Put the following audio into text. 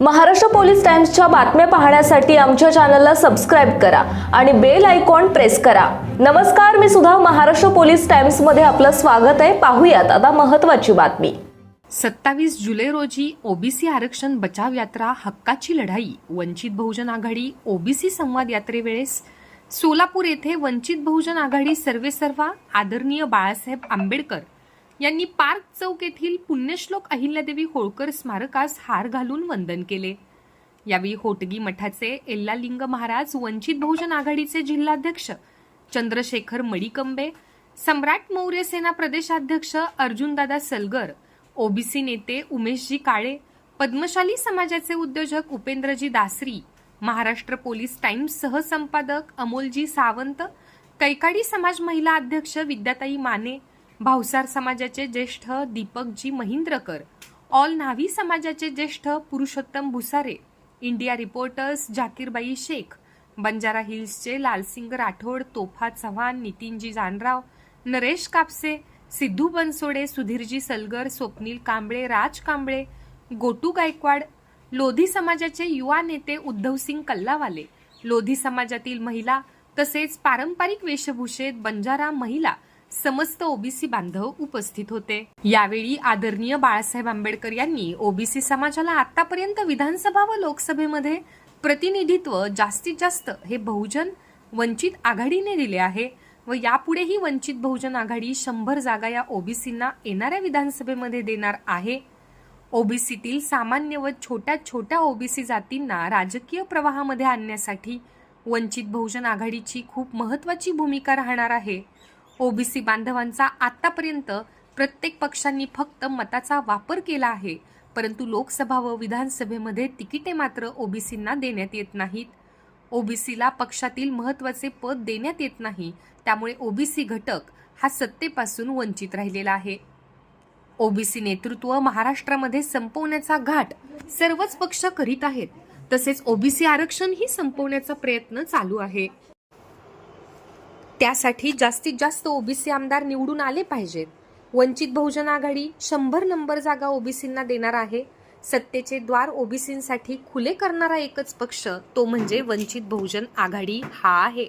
Maharashtra police टाइम्सच्या बातम्या पाहण्यासाठी आमच्या चॅनलला सबस्क्राईब करा आणि बेल आयकॉन प्रेस करा. नमस्कार मी सुद्धा महाराष्ट्र पोलीस टाइम्समध्ये आपलं स्वागत आहे. पाहूयात आता महत्वाची बातमी. सत्तावीस जुलै रोजी ओबीसी आरक्षण बचाव यात्रा हक्काची लढाई वंचित बहुजन आघाडी ओबीसी संवाद यात्रेवेळेस सोलापूर येथे वंचित बहुजन आघाडी सर्वेसर्वा आदरणीय बाळासाहेब आंबेडकर यांनी पार्क चौक येथील पुण्यश्लोक अहिल्यादेवी होळकर स्मारकास हार घालून वंदन केले. यावेळी होटगी मठाचे एल्लालिंग महाराज वंचित बहुजन आघाडीचे जिल्हाध्यक्ष चंद्रशेखर मडिकंबे सम्राट मौर्य सेना प्रदेशाध्यक्ष अर्जुनदादा सलगर ओबीसी नेते उमेशजी काळे पद्मशाली समाजाचे उद्योजक उपेंद्रजी दासरी महाराष्ट्र पोलीस टाइम्स सहसंपादक अमोलजी सावंत कैकाडी समाज महिला अध्यक्ष विद्याताई माने भावसार समाजाचे ज्येष्ठ दीपकजी महिंद्रकर ऑल न्हावी समाजाचे ज्येष्ठ पुरुषोत्तम भुसारे इंडिया रिपोर्टर्स जाकीरबाई शेख बंजारा हिल्सचे लालसिंग राठोड तोफा चव्हाण नितीनजी जानराव नरेश कापसे सिद्धू बनसोडे सुधीरजी सलगर स्वप्नील कांबळे राज कांबळे गोटू गायकवाड लोधी समाजाचे युवा नेते उद्धवसिंग कल्लावाले लोधी समाजातील महिला तसेच पारंपरिक वेशभूषेत बंजारा महिला समस्त ओबीसी बांधव उपस्थित होते. यावेळी आदरणीय बाळासाहेब आंबेडकर यांनी ओबीसी समाजाला आतापर्यंत विधानसभा व लोकसभेमध्ये प्रतिनिधित्व जास्तीत जास्त हे बहुजन वंचित आघाडीने दिले आहे व यापुढेही वंचित बहुजन आघाडी शंभर जागा या ओबीसींना येणाऱ्या विधानसभेमध्ये देणार आहे. ओबीसीतील सामान्य व छोट्या छोट्या ओबीसी जातींना राजकीय प्रवाहामध्ये आणण्यासाठी वंचित बहुजन आघाडीची खूप महत्वाची भूमिका राहणार आहे. ओबीसी बांधवांचा आतापर्यंत प्रत्येक पक्षांनी फक्त मताचा वापर केला आहे. परंतु लोकसभा व विधानसभेमध्ये तिकिटे मात्र ओबीसींना देण्यात येत नाहीत. ओबीसीला पक्षातील महत्त्वाचे पद देण्यात येत नाही. त्यामुळे ओबीसी घटक हा सत्तेपासून वंचित राहिलेला आहे. ओबीसी नेतृत्व महाराष्ट्रामध्ये संपवण्याचा घाट सर्वच पक्ष करीत आहेत. तसेच ओबीसी आरक्षणही संपवण्याचा प्रयत्न चालू आहे. त्यासाठी जास्तीत जास्त ओबीसी आमदार निवडून आले पाहिजेत. वंचित बहुजन आघाडी शंभर नंबर जागा ओबीसींना देणार आहे. सत्तेचे द्वार ओबीसींसाठी खुले करणारा एकच पक्ष तो म्हणजे वंचित बहुजन आघाडी हा आहे.